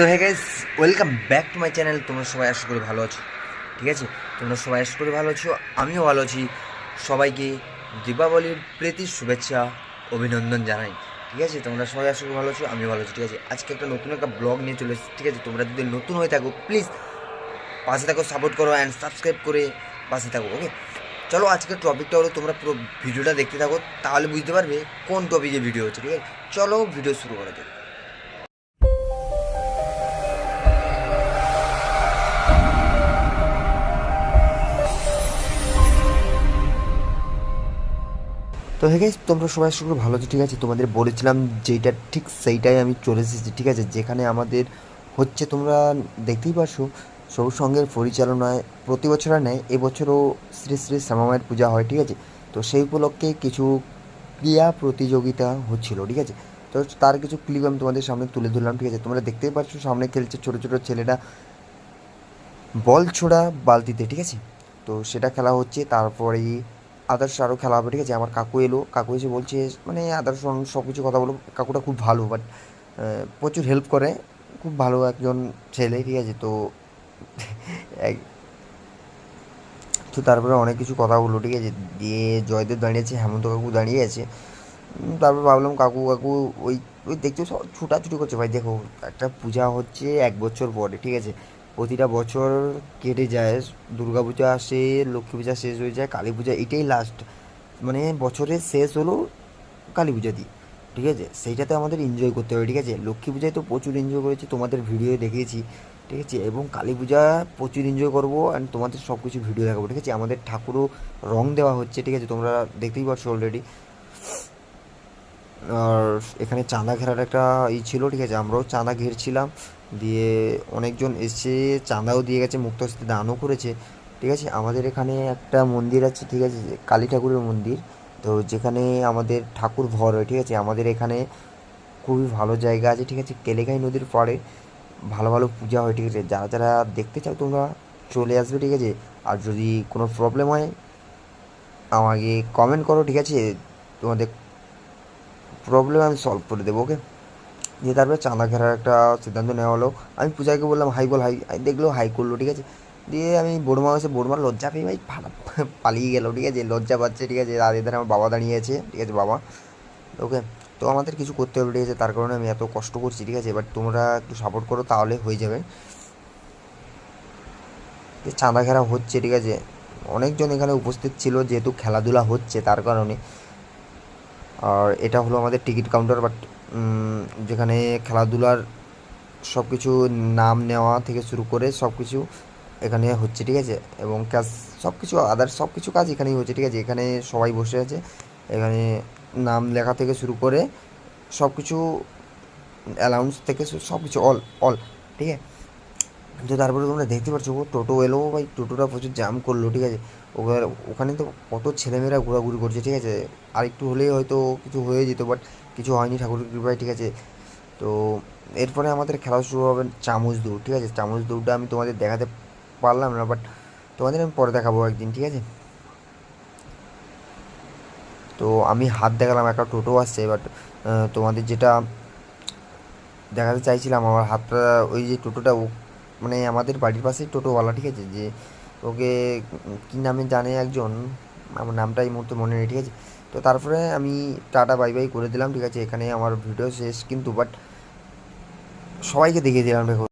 So hey guys welcome back to my channel তোমরা সবাই আশা করি ভালো আছো, ঠিক আছে? তোমরা সবাই আশা করি ভালো আছো, আমিও ভালো আছি। সবাইকে দীপাবলির প্রীতি, শুভেচ্ছা, অভিনন্দন জানাই, ঠিক আছে? তোমরা সবাই আশা করি ভালো আছো, আমিও ভালো আছি, ঠিক আছে? আজকে একটা নতুন একটা ব্লগ নিয়ে চলে এসেছি, ঠিক আছে? তোমরা যদি নতুন হয়ে থাকো প্লিজ পাশে থাকো সাপোর্ট করো অ্যান্ড সাবস্ক্রাইব করে পাশে থাকো ওকে চলো, আজকের টপিকটা হলো তোমরা পুরো ভিডিওটা দেখতে থাকো, তাহলে বুঝতে পারবে কোন টপিকে ভিডিও হচ্ছে, ঠিক আছে? চলো ভিডিও শুরু করা যাক। তো হে গাইস তোমরা সবাই শুরু ভালো আছো, ঠিক আছে? তোমাদের বলেছিলাম যেটা ঠিক সেইটাই আমি চলে এসেছি, ঠিক আছে? যেখানে আমাদের হচ্ছে তোমরা দেখতেই পারছ সবুজ পরিচালনায় প্রতি বছর নেয় এবছরও শ্রী শ্রী শ্যামামায়ের পূজা হয়, ঠিক আছে? তো সেই উপলক্ষে কিছু ক্রিয়া প্রতিযোগিতা হচ্ছিল, ঠিক আছে? তো তার কিছু ক্লিপ আমি তোমাদের সামনে তুলে ধরলাম, ঠিক আছে? তোমরা দেখতেই পাচ্ছ সামনে খেলছে ছোটো ছোটো ছেলেরা বল ছোড়া বালতিতে, ঠিক আছে? তো সেটা খেলা হচ্ছে তারপরে আদার্স আরও খেলা হবে, ঠিক আছে? আমার কাকু এলো, কাকু এসে বলছে মানে আদার্স সব কিছু কথা বলো, কাকুটা খুব ভালো বাট প্রচুর হেল্প করে, খুব ভালো একজন ছেলে, ঠিক আছে? তো, এক- তো তারপরে অনেক কিছু কথা বলল, ঠিক আছে? দিয়ে জয়দেব দাঁড়িয়েছে, হেমন্ত কাকু দাঁড়িয়ে আছে। তারপর ভাবলাম কাকু কাকু ওই ওই দেখছ সব ছুটাছুটি করছে। ভাই দেখো, একটা পূজা হচ্ছে এক বছর পরে, ঠিক আছে? প্রতিটা বছর কেটে যায় দুর্গা পূজা আসে, লক্ষ্মী পূজা শেষ হয়ে যায়, কালী পূজা এটাই লাস্ট মানে বছরের শেষ হলো কালী পূজা দিয়ে ঠিক আছে? সেইটাতে আমাদের এনজয় করতে হবে, ঠিক আছে? লক্ষ্মী পূজায় তো প্রচুর এনজয় করেছি, তোমাদের ভিডিও দেখিয়েছি ঠিক আছে? এবং কালী পূজা প্রচুর এনজয় করব অ্যান্ড তোমাদের সব কিছু ভিডিও দেখাবো, ঠিক আছে? আমাদের ঠাকুরও রং দেওয়া হচ্ছে, ঠিক আছে? তোমরা দেখতেই পাচ্ছ অলরেডি আর এখানে চাঁদা ঘেরার একটা ই ছিল, ঠিক আছে? আমরাও চাঁদা ঘেরছিলাম। দিয়ে অনেকজন এসে চাঁদাও দিয়ে গেছে মুক্তস্তি দানও করেছে। ঠিক আছে? আমাদের এখানে একটা মন্দির আছে, ঠিক আছে? কালী ঠাকুরের মন্দির। তো যেখানে আমাদের ঠাকুর ভর হয়, ঠিক আছে? আমাদের এখানে খুবই ভালো জায়গা আছে, ঠিক আছে? কেলেঘাই নদীর পাড়ে ভালো ভালো পূজা হয়, ঠিক আছে? যারা যারা দেখতে চাও তোমরা চলে আসবে, ঠিক আছে? আর যদি কোনো প্রবলেম হয়, আমাকে কমেন্ট করো, ঠিক আছে? তোমাদের প্রবলেম আমি সলভ করে দেবো ওকে তারপরে চাঁদা ঘেরার একটা সিদ্ধান্ত নেওয়া হলো। আমি পূজাকে বললাম, হাই বল, হাই। দেখল, হাই করল, ঠিক আছে? দিয়ে আমি বোরমা এসে বোরমার লজ্জা পেয়ে ভাই পালিয়ে গেলো, ঠিক আছে? লজ্জা পাচ্ছে, ঠিক আছে? আর এদের আমার বাবা দাঁড়িয়ে আছে, ঠিক আছে, বাবা। ওকে, তো আমাদের কিছু করতে হবে, ঠিক আছে? তার কারণে আমি এত কষ্ট করছি, ঠিক আছে? এবার তোমরা একটু সাপোর্ট করো, তাহলে হয়ে যাবে। চাঁদা ঘেরা হচ্ছে, ঠিক আছে? অনেকজন এখানে উপস্থিত ছিল, যেহেতু খেলাধুলা হচ্ছে, তার কারণে। আর এটা হলো আমাদের টিকিট কাউন্টার বাট যেখানে খেলাধুলার সব কিছু নাম নেওয়া থেকে শুরু করে সব কিছু এখানে হচ্ছে, ঠিক আছে? এবং ক্যাশ সব কিছু আদার সব কিছু কাজ এখানেই হচ্ছে, ঠিক আছে? এখানে সবাই বসে আছে, এখানে নাম লেখা থেকে শুরু করে সব কিছু অ্যালাউন্স থেকে সব কিছু অল অল ঠিক আছে? তো তারপরে তোমরা দেখতে পাচ্ছ, ও টোটো এলো ভাই, টোটোটা প্রচুর জ্যাম করল, ঠিক আছে? ওখানে তো কত ছেলেমেয়েরা ঘোরাঘুরি করছে, ঠিক আছে? আর একটু হলেই হয়তো কিছু হয়ে যেত বাট কিছু হয়নি ঠাকুরের কৃপায়, ঠিক আছে? তো এরপরে আমাদের খেলা শুরু হবে চামচ দৌড়, ঠিক আছে? চামচ দৌড়টা আমি তোমাদের দেখাতে পারলাম না বাট তোমাদের আমি পরে দেখাবো একদিন, ঠিক আছে? তো আমি হাত দেখালাম, একটা টোটো আসছে বাট তোমাদের যেটা দেখাতে চাইছিলাম, আমার হাতটা, ওই যে টোটোটা মানে আমাদের বাড়ির পাশেই টোটোওয়ালা, ঠিক আছে? যে ওকে কী নামে জানে একজন? আমার নামটা এই মুহূর্তে মনে নেই, ঠিক আছে? তো তারপরে আমি টাটা, বাই বাই করে দিলাম, ঠিক আছে? এখানে আমার ভিডিও শেষ কিন্তু বাট সবাইকে দেখিয়ে দিলাম, দেখো।